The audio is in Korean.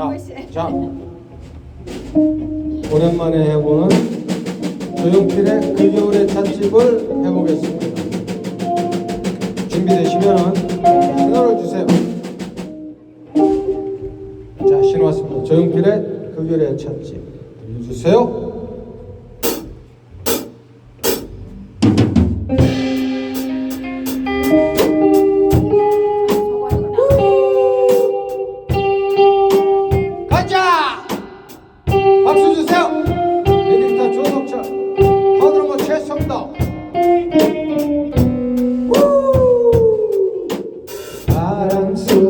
자, 자 오랜만에 해보는 조용필의 그 겨울의 찻집을 해보겠습니다. 준비되시면 신호를 주세요. 자, 신호 왔습니다. 조용필의 그 겨울의 찻집 들려주세요. sou.